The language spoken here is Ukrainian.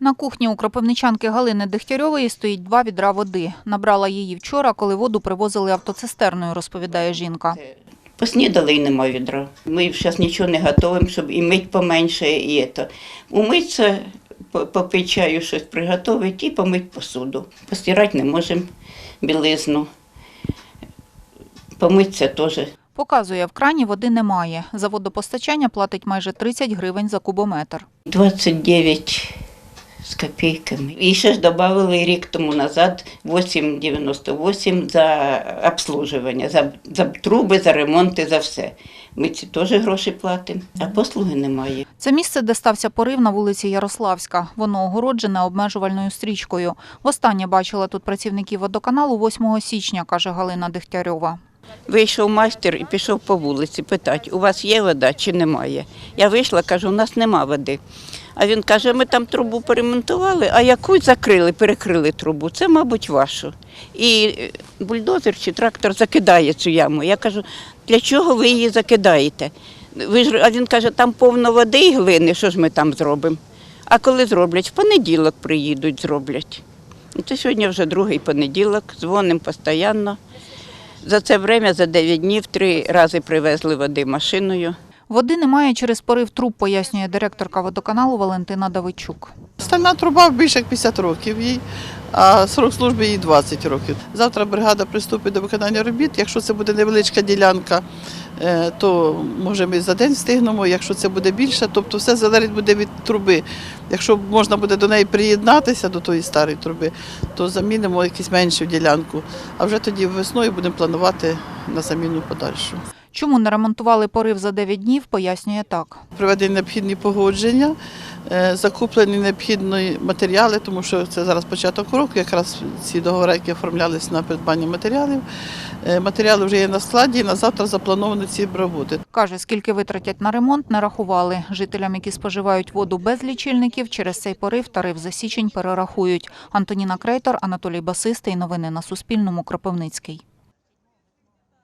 На кухні у кропивничанки Галини Дегтярьової стоїть два відра води. Набрала її вчора, коли воду привозили автоцистерною, розповідає жінка. Поснідали і нема відра. Ми зараз нічого не готуємо, щоб і мить поменше, і це. Умитися, по- попити чаю, щось приготувати і помити посуду. Постирати не можемо білизну. Помитися теж. Показує, в крані води немає. За водопостачання платить майже 30 гривень за кубометр. 29 з копійками. І ще ж додали рік тому назад 8,98 за обслуживання, за, за труби, за ремонти, за все. Ми ці теж гроші платимо, а послуги немає. Це місце, де стався порив на вулиці Ярославська. Воно огороджене обмежувальною стрічкою. Востаннє бачила тут працівників водоканалу 8 січня, каже Галина Дегтярьова. Вийшов майстер і пішов по вулиці питати, у вас є вода чи немає. Я вийшла, кажу, у нас нема води. А він каже, ми там трубу поремонтували, а якусь закрили, перекрили трубу. Це, мабуть, вашу. І е, бульдозер чи трактор закидає цю яму. Я кажу, для чого ви її закидаєте? Ви ж, а він каже, там повно води і глини, що ж ми там зробимо? А коли зроблять? В понеділок приїдуть, зроблять. Це сьогодні вже другий понеділок, дзвонимо постійно. За це время, за 9 днів, три рази привезли води машиною. Води немає через порив труб, пояснює директорка водоканалу Валентина Давидчук. Стальна труба більше як 50 років їй, а срок служби їй 20 років. Завтра бригада приступить до виконання робіт. Якщо це буде невеличка ділянка, е, то може ми за день встигнемо. Якщо це буде більше, тобто все залежить буде від труби. Якщо можна буде до неї приєднатися до тої старої труби, то замінимо якусь меншу ділянку. А вже тоді весною будемо планувати на заміну подальшу. Чому не ремонтували порив за 9 днів, пояснює так. проведені необхідні погодження, е, закуплені необхідні матеріали, тому що це зараз початок року, якраз ці договори, які оформлялись на придбання матеріалів. Е, Матеріали вже є на складі, і на завтра заплановані ці роботи. Каже, скільки витратять на ремонт, не рахували. Жителям, які споживають воду без лічильників, через цей порив тариф за січень перерахують. Антоніна Крейтор, Анатолій Басистий. Новини на Суспільному. Кропивницький.